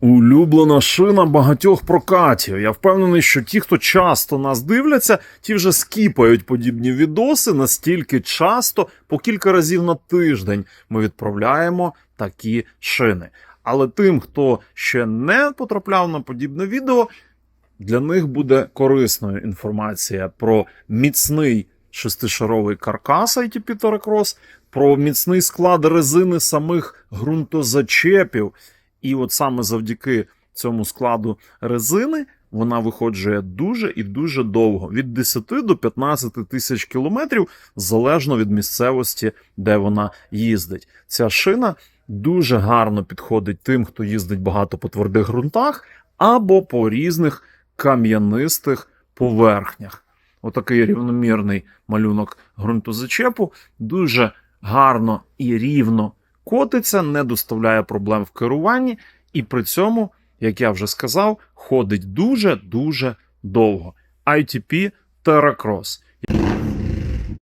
Улюблена шина багатьох прокатів. Я впевнений, що ті, хто часто нас дивляться, ті вже скіпають подібні відоси настільки часто, по кілька разів на тиждень ми відправляємо такі шини. Але тим, хто ще не потрапляв на подібне відео, для них буде корисною інформація про міцний шестишаровий каркас ITP Terracross, про міцний склад резини самих ґрунтозачепів. І от саме завдяки цьому складу резини вона виходжує дуже і дуже довго від 10 до 15 тисяч кілометрів, залежно від місцевості, де вона їздить. Ця шина дуже гарно підходить тим, хто їздить багато по твердих ґрунтах або по різних кам'янистих поверхнях. Отакий рівномірний малюнок ґрунтозачепу дуже гарно і рівно котиться, не доставляє проблем в керуванні, і при цьому, як я вже сказав, ходить дуже-дуже довго. ITP Terracross.